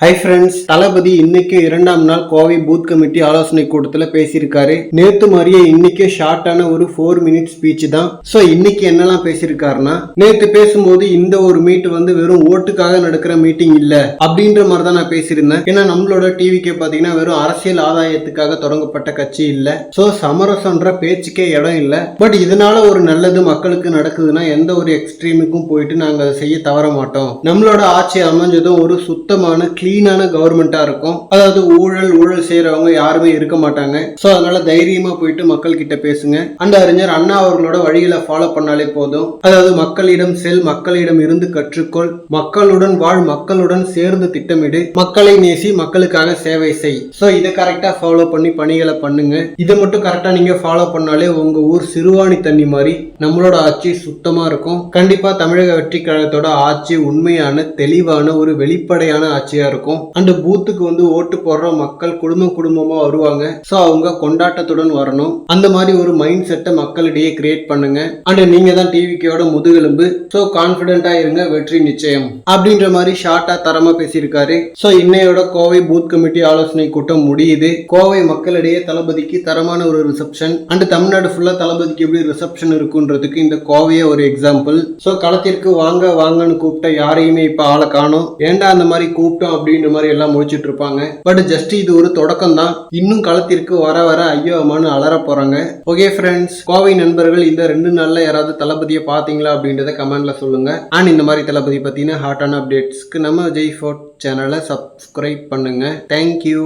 Hi friends தளபதி இன்னைக்கு இரண்டாம் நாள் கோவை பூத் கமிட்டி ஆலோசனை கூட்டத்தில் பேசியிருக்காரு. நேத்து மாதிரியே இன்னைக்கு ஷார்ட்டான ஒரு ஃபோர் மினிட் ஸ்பீச் தான். ஸோ இன்னைக்கு என்னெல்லாம் பேசியிருக்காருன்னா நேத்து பேசும்போது இந்த ஒரு மீட் வந்து வெறும் ஓட்டுக்காக நடக்கிற மீட்டிங் இல்ல அப்படின்ற மாதிரி தான் நான் பேசியிருந்தேன். ஏன்னா நம்மளோட டிவிக்கே பார்த்தீங்கன்னா வெறும் அரசியல் ஆதாயத்துக்காக தொடங்கப்பட்ட கட்சி இல்ல. ஸோ சமரசன்ற பேச்சுக்கே இடம் இல்லை. பட் இதனால ஒரு நல்லது மக்களுக்கு நடக்குதுன்னா எந்த ஒரு எக்ஸ்ட்ரீமுக்கும் போயிட்டு நாங்கள் அதை செய்ய தவற மாட்டோம். நம்மளோட ஆட்சி அமைஞ்சதும் ஒரு சுத்தமான கிளீனான கவர்மெண்ட்டாக இருக்கும். அதாவது ஊழல் ஊழல் செய்யறவங்க யாருமே இருக்க மாட்டாங்க. ஸோ அதனால தைரியமாக போயிட்டு மக்கள் கிட்ட பேசுங்க. அந்த அறிஞர் அண்ணா அவர்களோட வழிகளை ஃபாலோ பண்ணாலே போதும். அதாவது மக்களிடம் செல் மக்களிடம் இருந்து கற்றுக்கொள். மக்களுடன் வாழ் மக்களுடன் சேர்ந்து திட்டமிடு. மக்களை நேசி மக்களுக்காக சேவை செய். ஸோ இதை கரெக்டாக ஃபாலோ பண்ணி பணிகளை பண்ணுங்க. இதை மட்டும் கரெக்டாக நீங்கள் ஃபாலோ பண்ணாலே உங்கள் ஊர் சிறுவாணி தண்ணி மாதிரி நம்மளோட ஆட்சி சுத்தமாக இருக்கும். கண்டிப்பாக தமிழக வெற்றி கழகத்தோட ஆட்சி உண்மையான தெளிவான ஒரு வெளிப்படையான ஆட்சியாக இருக்கும். அந்த பூத்துக்கு வந்து ஓட்டு போடுற மக்கள் குடும்பம் குடும்பமா வருவாங்க. ஸோ அவங்க கொண்டாட்டத்துடன் வரணும். அந்த மாதிரி ஒரு மைண்ட் செட்டை மக்களிடையே கிரியேட் பண்ணுங்க. அண்ட் நீங்க தான் டிவிக்கோட முதுகெலும்பு. ஸோ கான்பிடண்டா இருங்க. வெற்றி நிச்சயம். அப்படின்ற மாதிரி ஷார்ட்டா தரமா பேசியிருக்காரு. ஸோ இன்னையோட கோவை பூத் கமிட்டி ஆலோசனை கூட்டம் முடியுது. கோவை மக்களிடையே தளபதிக்கு தரமான ஒரு ரிசப்ஷன் அண்ட் தமிழ்நாடு ஃபுல்லா தளபதிக்கு எப்படி ரிசப்ஷன் இருக்குன்றதுக்கு இந்த கோவையே ஒரு எக்ஸாம்பிள் ஸோ களத்திற்கு வாங்க வாங்கன்னு கூப்பிட்ட யாரையுமே இப்ப ஆளை காணோம். ஏன்டா அந்த மாதிரி கூப்பிட்டோம் அப்படின்ற மாதிரி எல்லாம் முடிச்சுட்டு இருப்பாங்க. பட் ஜஸ்ட் இது ஒரு தொடக்கம் தான் இன்னும் களத்திற்கு வர வர ஐயோ அம்மான்னு அலற போறாங்க. ஓகே ஃப்ரெண்ட்ஸ் கோவை நண்பர்கள் இந்த ரெண்டு நாள்ல யாராவது தளபதியை பாத்தீங்களா அப்படின்றத கமெண்ட்ல சொல்லுங்க. அண்ட் இந்த மாதிரி தளபதி பத்தின ஹாட்டான அப்டேட்ஸ்க்கு நம்ம ஜெய் ஃபோர்ட் சேனலை சப்ஸ்கிரைப் பண்ணுங்க. Thank you